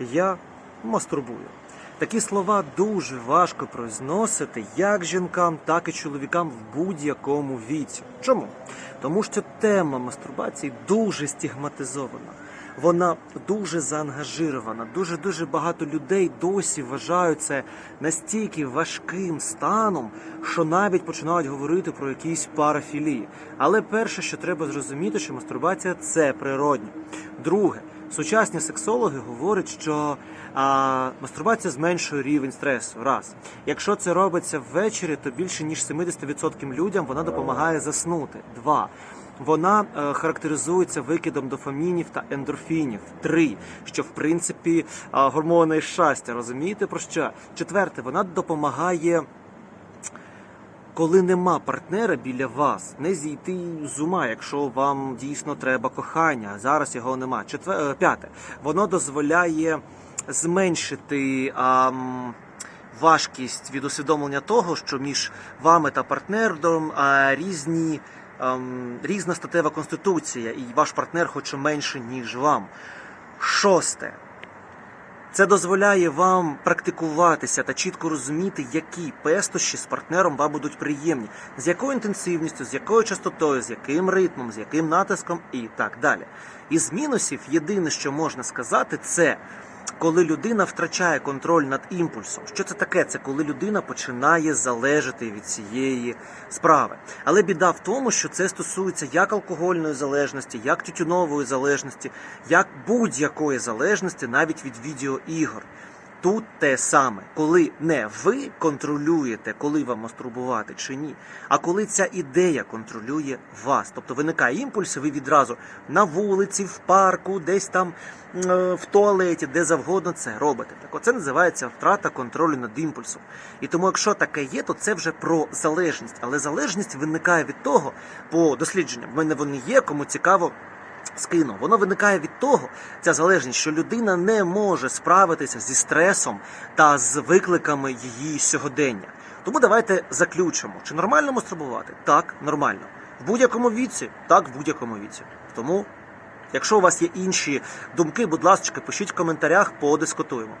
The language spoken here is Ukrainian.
Я мастурбую. Такі слова дуже важко произносити як жінкам, так і чоловікам в будь-якому віці. Чому? Тому що тема мастурбації дуже стигматизована. Вона дуже заангажирована. Дуже дуже багато людей досі вважають це настільки важким станом, що навіть починають говорити про якісь парафілії. Але перше, що треба зрозуміти, що мастурбація це природньо. Друге, сучасні сексологи говорять, що а, мастурбація зменшує рівень стресу. Раз. Якщо це робиться ввечері, то більше ніж 70% людям вона допомагає заснути. Два. Вона е, характеризується викидом дофамінів та ендорфінів. Три, що в принципі е, гормони щастя. Розумієте про що? Четверте, вона допомагає. Коли нема партнера біля вас, не зійти з ума, якщо вам дійсно треба кохання, зараз його нема. Четвер... е, П'яте, воно дозволяє зменшити ам, важкість від усвідомлення того, що між вами та партнером а, різні, різна статева конституція, і ваш партнер хоче менше, ніж вам. Шосте. Це дозволяє вам практикуватися та чітко розуміти, які пестощі з партнером вам будуть приємні, з якою інтенсивністю, з якою частотою, з яким ритмом, з яким натиском і так далі. Із мінусів єдине, що можна сказати, це коли людина втрачає контроль над імпульсом. Що це таке? Це коли людина починає залежати від цієї справи. Але біда в тому, що це стосується як алкогольної залежності, як тютюнової залежності, як будь-якої залежності, навіть від відеоігор. Тут те саме, коли не ви контролюєте, коли вам мастурбувати чи ні, а коли ця ідея контролює вас. Тобто виникає імпульс, ви відразу на вулиці, в парку, десь там е, в туалеті, де завгодно це робите. Так оце називається втрата контролю над імпульсом. І тому, якщо таке є, то це вже про залежність. Але залежність виникає від того, по дослідженням, в мене вони є, кому цікаво скину. Воно виникає від того, ця залежність, що людина не може справитися зі стресом та з викликами її сьогодення. Тому давайте заключимо, чи нормально мастурбувати? Так, нормально. В будь-якому віці, так, в будь-якому віці. Тому, якщо у вас є інші думки, будь ласка, пишіть в коментарях, подискутуємо.